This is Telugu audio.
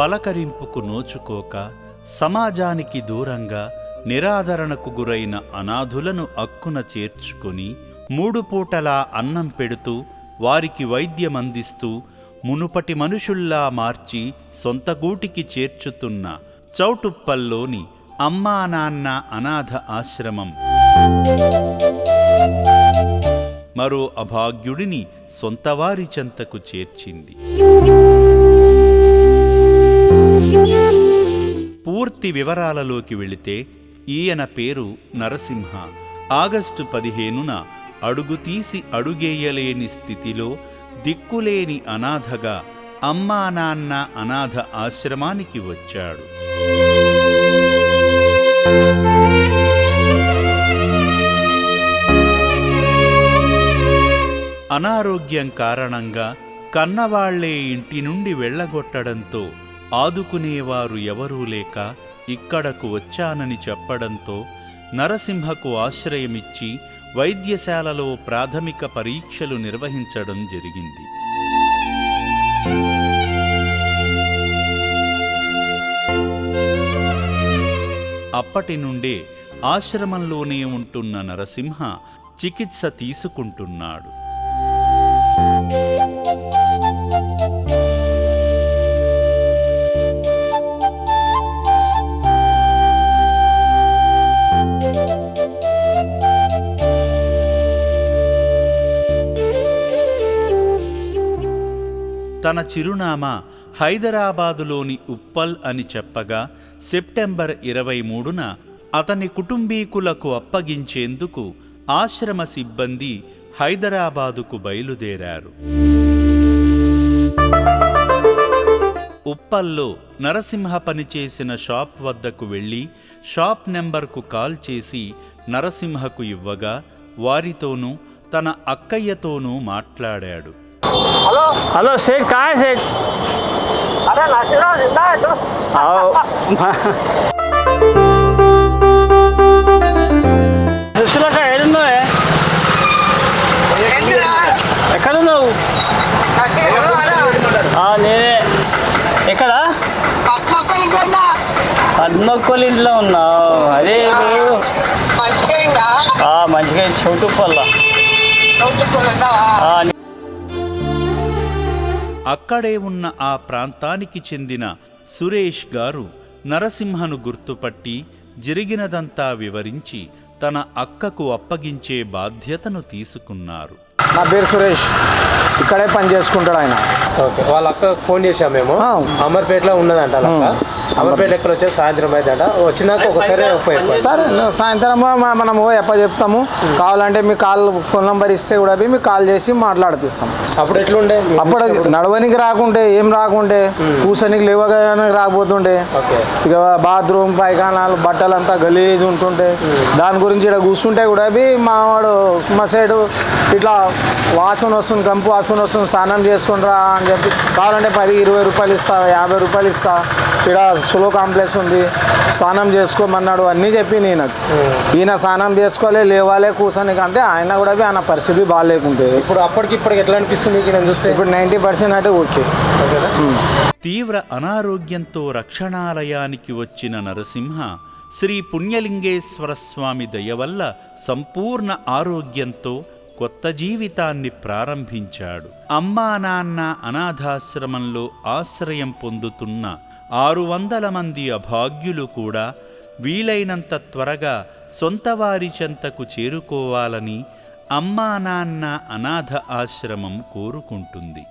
పలకరింపుకు నోచుకోక సమాజానికి దూరంగా నిరాదరణకు గురైన అనాథులను అక్కున చేర్చుకొని మూడు పూటలా అన్నం పెడుతూ వారికి వైద్యమందిస్తూ మునుపటి మనుషుల్లా మార్చి సొంత గూటికి చేర్చుతున్న చౌటుప్పల్లోని అమ్మా నాన్న అనాథ ఆశ్రమం. మరో అభాగ్యుడిని సొంతవారి చెంతకు చేర్చింది. పూర్తి వివరాలలోకి వెళితే ఈయన పేరు నరసింహ. ఆగస్టు పదిహేనున అడుగు తీసి అడుగేయలేని స్థితిలో దిక్కులేని అనాథగా అమ్మా నాన్న అనాథ ఆశ్రమానికి వచ్చాడు. అనారోగ్యం కారణంగా కన్నవాళ్ళే ఇంటి నుండి వెళ్ళగొట్టడంతో ఆదుకునేవారు ఎవరూ లేక ఇక్కడకు వచ్చానని చెప్పడంతో నరసింహకు ఆశ్రయమిచ్చి వైద్యశాలలో ప్రాథమిక పరీక్షలు నిర్వహించడం జరిగింది. అప్పటి నుండే ఆశ్రమంలోనే ఉంటున్న నరసింహ చికిత్స తీసుకుంటున్నాడు. తన చిరునామా హైదరాబాదులోని ఉప్పల్ అని చెప్పగా సెప్టెంబర్ ఇరవై మూడున అతని కుటుంబీకులకు అప్పగించేందుకు ఆశ్రమ సిబ్బంది హైదరాబాదుకు బయలుదేరారు. ఉప్పల్లో నరసింహ పనిచేసిన షాప్ వద్దకు వెళ్ళి షాప్ నెంబర్కు కాల్ చేసి నరసింహకు ఇవ్వగా వారితోనూ తన అక్కయ్యతోనూ మాట్లాడాడు. हेलो हेलो सेठ कहाँ है सेठ अरे नाश्ता जिंदा है तो आओ సుశీలక ఏడున్నావే ఎక్కడున్నావు ఆ, నేనే ఎక్కడ పద్మక్కోళ్ళ ఇంట్లో ఉన్నావు అదే ఇప్పుడు ఆ, మంచిగా చోటు పల్ల అక్కడే ఉన్న ఆ ప్రాంతానికి చెందిన సురేష్ గారు నరసింహను గుర్తుపట్టి జరిగినదంతా వివరించి తన అక్కకు అప్పగించే బాధ్యతను తీసుకున్నారు. నా పేరు సురేష్. ఇక్కడే పని చేసుకుంటాడు ఆయన. ఓకే. వాళ్ళ అక్క ఫోన్ చేసాం మేము. అమర్పేటలో ఉన్నదంట అమర్పేట ఎక్కడ వచ్చేది సాయంత్రం అయితే వచ్చినాక ఒకసారి సరే సాయంత్రం మనం ఎప్ప చెప్తాము. కావాలంటే మీ కాల్ ఫోన్ నెంబర్ ఇస్తే కూడా మీకు కాల్ చేసి మాట్లాడిపిస్తాం. అప్పుడు ఎట్లుండే? అప్పుడు నడవనికి రాకుంటే ఏం రాకుంటే కూర్చొనికి లేవగానే రాకపోతుండే. ఓకే. ఇక బాత్రూమ్ పైఖానాలు బట్టలు అంతా గలీజ్ ఉంటుంటే దాని గురించి ఇక్కడ కూర్చుంటే కూడా అవి మా వాడు మా సైడు ఇట్లా వాసన వస్తుంది కంపు వాసన వస్తుంది స్నానం చేసుకుంటారా అని చెప్పి కావాలంటే పది ఇరవై రూపాయలు ఇస్తా యాభై రూపాయలు ఇస్తా. ఇక్కడ సులో కాంప్లెక్స్ ఉంది. స్నానం చేసుకోమన్నాడు. అన్నీ చెప్పి నేను. ఈయన స్నానం చేసుకోలే లేవాలే కూర్చొని అంటే ఆయన కూడా ఆయన పరిస్థితి బాగాలేకుంటే. ఇప్పుడు అప్పటికి ఇప్పటికి ఎట్లా అనిపిస్తుంది నేను చూస్తే? ఇప్పుడు నైంటీ పర్సెంట్ అంటే ఓకే ఓకేనా తీవ్ర అనారోగ్యంతో రక్షణాలయానికి వచ్చిన నరసింహ శ్రీ పుణ్యలింగేశ్వర స్వామి దయ వల్ల సంపూర్ణ ఆరోగ్యంతో కొత్త జీవితాన్ని ప్రారంభించాడు. అమ్మా నాన్న అనాథాశ్రమంలో ఆశ్రయం పొందుతున్న ఆరు వందల మంది అభాగ్యులు కూడా వీలైనంత త్వరగా సొంతవారి చెంతకు చేరుకోవాలని అమ్మా నాన్న అనాథ ఆశ్రమం కోరుకుంటుంది.